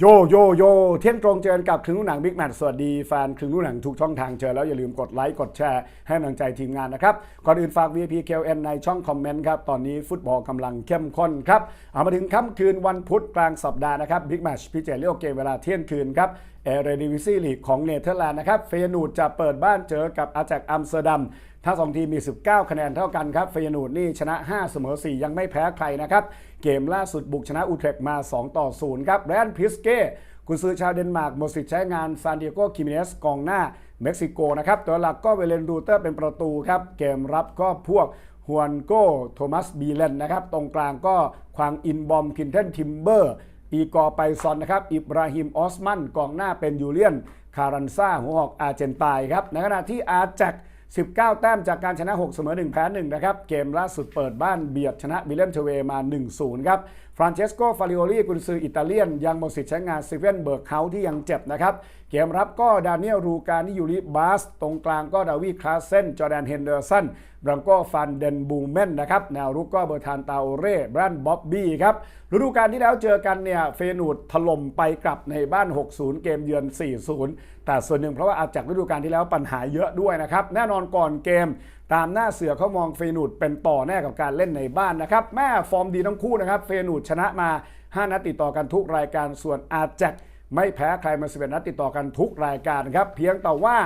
โยโยโยเที่ยงตรงเจอกันกับครึ่งลูกหนังบิ๊กแมทสวัสดีแฟนครึ่งลูกหนังทุกช่องทางเจอแล้วอย่าลืมกดไลค์กดแชร์ให้กำลังใจทีมงานนะครับ ก่อนอื่นฝาก VIP KLN ในช่องคอมเมนต์ครับ ตอนนี้ฟุตบอลกำลังเข้มข้นครับ เอามาถึงค่ำคืนวันพุธกลางสัปดาห์นะครับบิ๊กแมทพิเจเรียลเกมเวลาเที่ยงคืนครับเอเรดิวิซี่ลีกของเนเธอร์แลนด์นะครับเฟยนูดจะเปิดบ้านเจอกับอาแจกอัมสเตอร์ดัม ทั้งสองทีมมี 19 คะแนนเท่ากันครับเฟยนูดนี่ชนะ 5 เสมอ 4 ยังไม่แพ้ใครนะครับ เกมล่าสุดบุกชนะอูเทรกมา 2 ต่อ 0 ครับแรนพิสเก้กุนซือชาวเดนมาร์กหมดสิทธิ์ใช้งานซานดิเอโกคิมิเนสกองหน้าเม็กซิโกนะครับตัวหลักก็เวเลนดูเตอร์เป็นประตูครับ เกมรับก็พวกฮวนโกโทมัสบีเลนนะครับ ตรงกลางก็ควางอินบอมคินเทนทิมเบอร์อีกอไปซอนนะครับ อิบราฮิมออสมันกองหน้าเป็นยูเลียน คารันซาหัวหอกอาร์เจนตายครับ ในขณะที่อาร์แจ็ค 19 แต้มจากการชนะ 6 เสมอ 1 แพ้ 1 นะครับ เกมล่าสุดเปิดบ้านเบียดชนะบิเลนเทเวมา 1-0 ครับ ฟรานเชสโก ฟาริโอลีกุนซืออิตาเลียน ยังหมดสิทธิ์ใช้งานซิเวนเบิร์กเฮาที่ยังเจ็บนะครับ เกมรับก็ดานิเอลรูการนิยูริบาส ตรงกลางก็ดาวีคลาสเซน จอแดนเฮนเดอร์สันบรังโกฟันเดนบูเมนนะครับ แนวรุกก็เบอร์ทานตาโอเร่แบรนบ๊อบบี้ครับ ฤดูกาลที่แล้วเจอกันเนี่ย เฟนูดถล่มไปกลับในบ้าน 6-0 เกมเยือน 4-0 แต่ส่วนหนึ่งเพราะว่าอาจจากฤดูกาลที่แล้วปัญหาเยอะด้วยนะครับ แน่นอนก่อนเกม ตามหน้าเสือเขามองเฟนูดเป็นต่อแน่กับการเล่นในบ้านนะครับ แม่ฟอร์มดีทั้งคู่นะครับ เฟนูดชนะมา 5 นัดติดต่อกันทุกรายการส่วนอาแจ็คไม่แพ้ใครมา11นัดติดต่อกันทุกรายการครับ เพียงแต่ว่า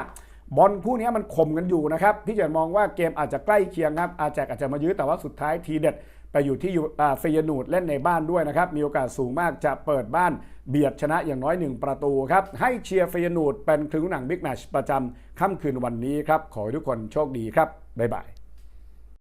บอลคู่นี้มันข่มกันอยู่นะครับพี่เจนมองว่าเกมอาจจะใกล้เคียงครับอาแจกอาจจะมายื้อแต่ว่าสุดท้ายทีเด็ดไปอยู่ที่ยูอ่าเฟยนูดเล่นในบ้านด้วยนะครับ มีโอกาสสูงมากจะเปิดบ้านเบียดชนะอย่างน้อย 1 ประตูครับ ให้เชียร์เฟยนูดเป็นครึ่งหนังบิ๊กแมชประจำค่ำคืนวันนี้ครับ ขอให้ทุกคนโชคดีครับ บ๊ายบาย